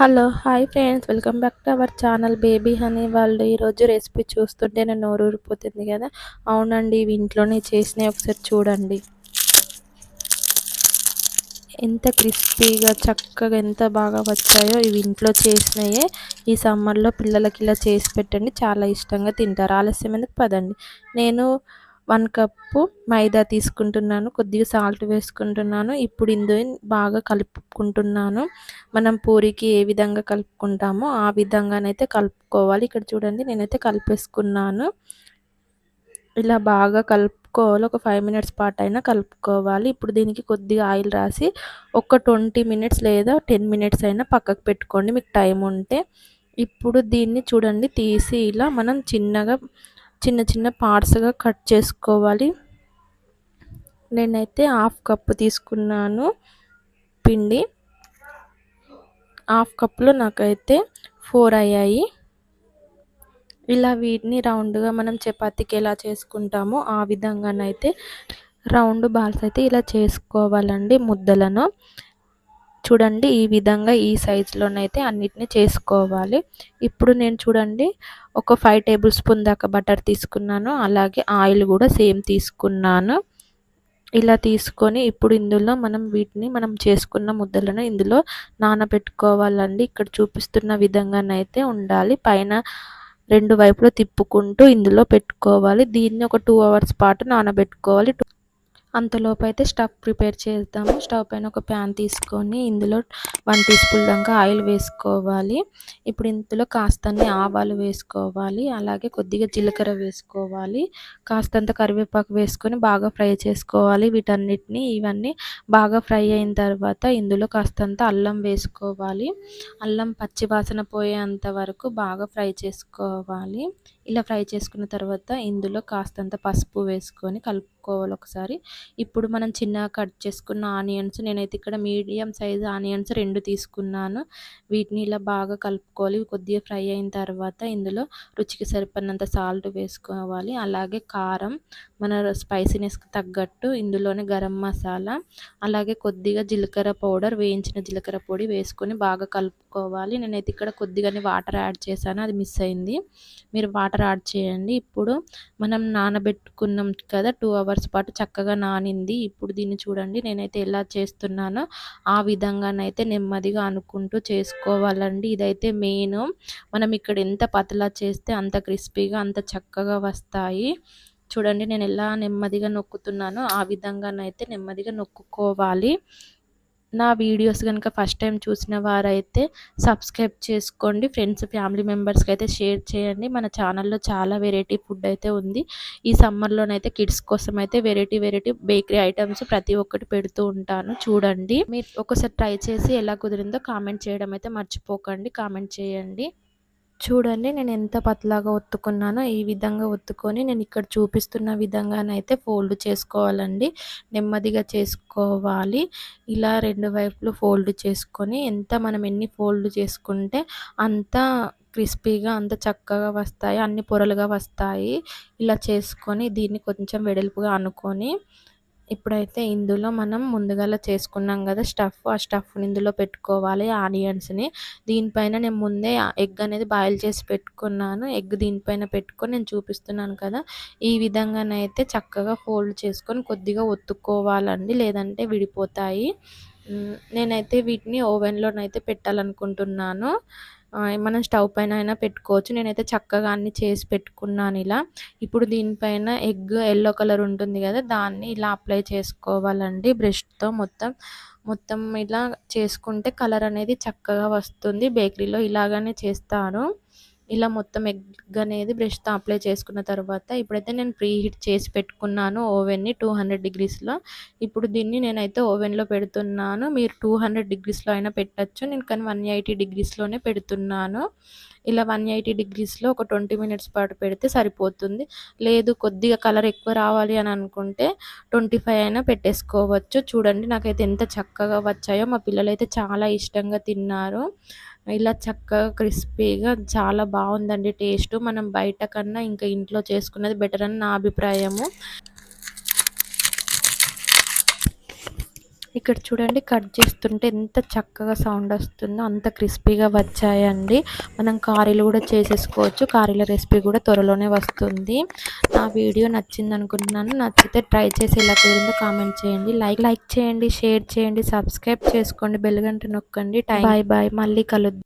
Hello hi friends. Welcome back to our channel baby honey వాళ్ళు. ఈరోజు recipe చూస్తుంటే నేను నోరు ఊరిపోతుంది కదా. అవునండి ఇవి ఇంట్లోనే చేసినవి ఒకసారి చూడండి. ఎంత క్రిస్పీగా చక్కగా ఎంత బాగా వచ్చాయో ఇవి ఇంట్లో చేసినాయే. ఈ సమ్మర్లో పిల్లలకి ఇలా చేసి పెట్టండి. చాలా ఇష్టంగా తింటారు. ఆలస్యం ఎందుకు? పదండి. నేను వన్ కప్పు మైదా తీసుకుంటున్నాను కొద్దిగా సాల్ట్ వేసుకుంటున్నాను. ఇప్పుడు ఇందు బాగా కలుపుకుంటున్నాను. మనం పూరికి ఏ విధంగా కలుపుకుంటామో ఆ విధంగానైతే కలుపుకోవాలి. ఇక్కడ చూడండి నేనైతే కలిపేసుకున్నాను. ఇలా బాగా కలుపుకోవాలి. ఒక ఫైవ్ మినిట్స్ పాటు అయినా కలుపుకోవాలి. ఇప్పుడు దీనికి కొద్దిగా ఆయిల్ రాసి ఒక ట్వంటీ మినిట్స్ లేదా టెన్ మినిట్స్ అయినా పక్కకు పెట్టుకోండి. మీకు టైం ఉంటే. ఇప్పుడు దీన్ని చూడండి తీసి ఇలా మనం చిన్నగా చిన్న చిన్న పార్ట్స్గా కట్ చేసుకోవాలి. నేనైతే హాఫ్ కప్ తీసుకున్నాను పిండి. హాఫ్ కప్లో నాకైతే ఫోర్ అయ్యాయి. ఇలా వీటిని రౌండ్గా మనం చపాతీకి ఎలా చేసుకుంటామో ఆ విధంగానైతే రౌండ్ బాల్స్ అయితే ఇలా చేసుకోవాలండి ముద్దలను. చూడండి ఈ విధంగా ఈ సైజులోనైతే అన్నిటిని చేసుకోవాలి. ఇప్పుడు నేను చూడండి ఒక ఫైవ్ టేబుల్ స్పూన్ దాకా బటర్ తీసుకున్నాను. అలాగే ఆయిల్ కూడా సేమ్ తీసుకున్నాను. ఇలా తీసుకొని ఇప్పుడు ఇందులో మనం వీటిని మనం చేసుకున్న ముద్దలను ఇందులో నానబెట్టుకోవాలండి. ఇక్కడ చూపిస్తున్న విధంగానైతే ఉండాలి. పైన రెండు వైపులో తిప్పుకుంటూ ఇందులో పెట్టుకోవాలి. దీన్ని ఒక టూ అవర్స్ పాటు నానబెట్టుకోవాలి. అంతలోపు అయితే స్టవ్ ప్రిపేర్ చేద్దాము. స్టవ్ పైన ఒక ప్యాన్ తీసుకొని ఇందులో వన్ టీ స్పూన్ దాకా ఆయిల్ వేసుకోవాలి. ఇప్పుడు ఇందులో కాస్తన్ని ఆవాలు వేసుకోవాలి. అలాగే కొద్దిగా జీలకర్ర వేసుకోవాలి. కాస్తంత కరివేపాకు వేసుకొని బాగా ఫ్రై చేసుకోవాలి వీటన్నిటిని. ఇవన్నీ బాగా ఫ్రై అయిన తర్వాత ఇందులో కాస్తంత అల్లం వేసుకోవాలి. అల్లం పచ్చి వాసన పోయేంత వరకు బాగా ఫ్రై చేసుకోవాలి. ఇలా ఫ్రై చేసుకున్న తర్వాత ఇందులో కాస్తంత పసుపు వేసుకొని కలుపు కలుపుకోవాలి ఒకసారి. ఇప్పుడు మనం చిన్నగా కట్ చేసుకున్న ఆనియన్స్ నేనైతే ఇక్కడ మీడియం సైజ్ ఆనియన్స్ రెండు తీసుకున్నాను. వీటిని ఇలా బాగా కలుపుకోవాలి. కొద్దిగా ఫ్రై అయిన తర్వాత ఇందులో రుచికి సరిపడినంత సాల్ట్ వేసుకోవాలి. అలాగే కారం మన స్పైసీనెస్కి తగ్గట్టు ఇందులోనే గరం మసాలా అలాగే కొద్దిగా జీలకర్ర పౌడర్ వేయించిన జీలకర్ర పొడి వేసుకొని బాగా కలుపుకోవాలి. నేనైతే ఇక్కడ కొద్దిగానే వాటర్ యాడ్ చేశాను. అది మిస్ అయింది. మీరు వాటర్ యాడ్ చేయండి. ఇప్పుడు మనం నానబెట్టుకున్నాం కదా టూ అవర్స్ పాటు చక్కగా నానింది. ఇప్పుడు దీన్ని చూడండి నేనైతే ఎలా చేస్తున్నానో ఆ విధంగానైతే నెమ్మదిగా అనుకుంటూ చేసుకోవాలండి. ఇదైతే మెయిన్. మనం ఇక్కడ ఎంత పతలా చేస్తే అంత క్రిస్పీగా అంత చక్కగా వస్తాయి. చూడండి నేను ఎలా నెమ్మదిగా నొక్కుతున్నానో ఆ విధంగానైతే నెమ్మదిగా నొక్కుకోవాలి. నా వీడియోస్ కనుక ఫస్ట్ టైం చూసిన వారైతే సబ్స్క్రైబ్ చేసుకోండి. ఫ్రెండ్స్ ఫ్యామిలీ మెంబర్స్కి అయితే షేర్ చేయండి. మన ఛానల్లో చాలా వెరైటీ ఫుడ్ అయితే ఉంది. ఈ సమ్మర్లోనైతే కిడ్స్ కోసం అయితే వెరైటీ వెరైటీ బేకరీ ఐటమ్స్ ప్రతి ఒక్కటి పెడుతూ ఉంటాను. చూడండి. మీరు ఒకసారి ట్రై చేసి ఎలా కుదిరిందో కామెంట్ చేయడం అయితే మర్చిపోకండి. కామెంట్ చేయండి. చూడండి నేను ఎంత పతలాగా ఒత్తుకున్నానో ఈ విధంగా ఒత్తుకొని నేను ఇక్కడ చూపిస్తున్న విధంగానైతే ఫోల్డ్ చేసుకోవాలండి. నెమ్మదిగా చేసుకోవాలి. ఇలా రెండు వైపులు ఫోల్డ్ చేసుకొని ఎంత మనం ఎన్ని ఫోల్డ్ చేసుకుంటే అంత క్రిస్పీగా అంత చక్కగా వస్తాయి అన్ని పొరలుగా వస్తాయి. ఇలా చేసుకొని దీన్ని కొంచెం వెడల్పుగా అనుకొని ఇప్పుడైతే ఇందులో మనం ముందుగా చేసుకున్నాం కదా స్టఫ్ ఆ స్టఫ్ని ఇందులో పెట్టుకోవాలి ఆనియన్స్ని దీనిపైన నేను ముందే ఎగ్ అనేది బాయిల్ చేసి పెట్టుకున్నాను. ఎగ్ దీనిపైన పెట్టుకొని నేను చూపిస్తున్నాను కదా. ఈ విధంగానైతే చక్కగా ఫోల్డ్ చేసుకొని కొద్దిగా ఒత్తుకోవాలండి లేదంటే విడిపోతాయి. నేనైతే వీటిని ఓవెన్లోనైతే పెట్టాలనుకుంటున్నాను. మనం స్టవ్ పైన అయినా పెట్టుకోవచ్చు. నేనైతే చక్కగా అన్ని చేసి పెట్టుకున్నాను ఇలా. ఇప్పుడు దీనిపైన ఎగ్ ఎల్లో కలర్ ఉంటుంది కదా దాన్ని ఇలా అప్లై చేసుకోవాలండి బ్రష్తో మొత్తం. మొత్తం ఇలా చేసుకుంటే కలర్ అనేది చక్కగా వస్తుంది. బేకరీలో ఇలాగనే చేస్తారు. ఇలా మొత్తం ఎగ్ అనేది బ్రష్తో అప్లై చేసుకున్న తర్వాత ఇప్పుడైతే నేను ప్రీ హీట్ చేసి పెట్టుకున్నాను ఓవెన్ని టూ హండ్రెడ్ డిగ్రీస్లో ఇప్పుడు దీన్ని నేనైతే ఓవెన్లో పెడుతున్నాను. మీరు టూ హండ్రెడ్ డిగ్రీస్లో అయినా పెట్టచ్చు. నేను కానీ వన్ ఎయిటీ డిగ్రీస్లోనే పెడుతున్నాను. ఇలా వన్ ఎయిటీ డిగ్రీస్లో ఒక ట్వంటీ మినిట్స్ పాటు పెడితే సరిపోతుంది. లేదు కొద్దిగా కలర్ ఎక్కువ రావాలి అని అనుకుంటే ట్వంటీ ఫైవ్ అయినా పెట్టేసుకోవచ్చు. చూడండి నాకైతే ఎంత చక్కగా వచ్చాయో. మా పిల్లలైతే చాలా ఇష్టంగా తిన్నారు. ఇలా చక్కగా క్రిస్పీగా చాలా బాగుందండి టేస్ట్. మనం బయట కన్నా ఇంకా ఇంట్లో చేసుకున్నది బెటర్ అని నా అభిప్రాయము. ఇక్కడ చూడండి కట్ చేస్తుంటే ఎంత చక్కగా సౌండ్ వస్తుందో అంత క్రిస్పీగా వచ్చాయండి. మనం కారీలు కూడా చేసేసుకోవచ్చు. కారీల రెసిపీ కూడా త్వరలోనే వస్తుంది. నా వీడియో నచ్చింది అనుకుంటున్నాను నచ్చితే ట్రై చేసి ఎలా కుదిరిందో కామెంట్ చేయండి. లైక్ లైక్ చేయండి షేర్ చేయండి సబ్స్క్రైబ్ చేసుకోండి బెల్ గంట నొక్కండి. బాయ్ బాయ్ మళ్ళీ కలుద్దాం.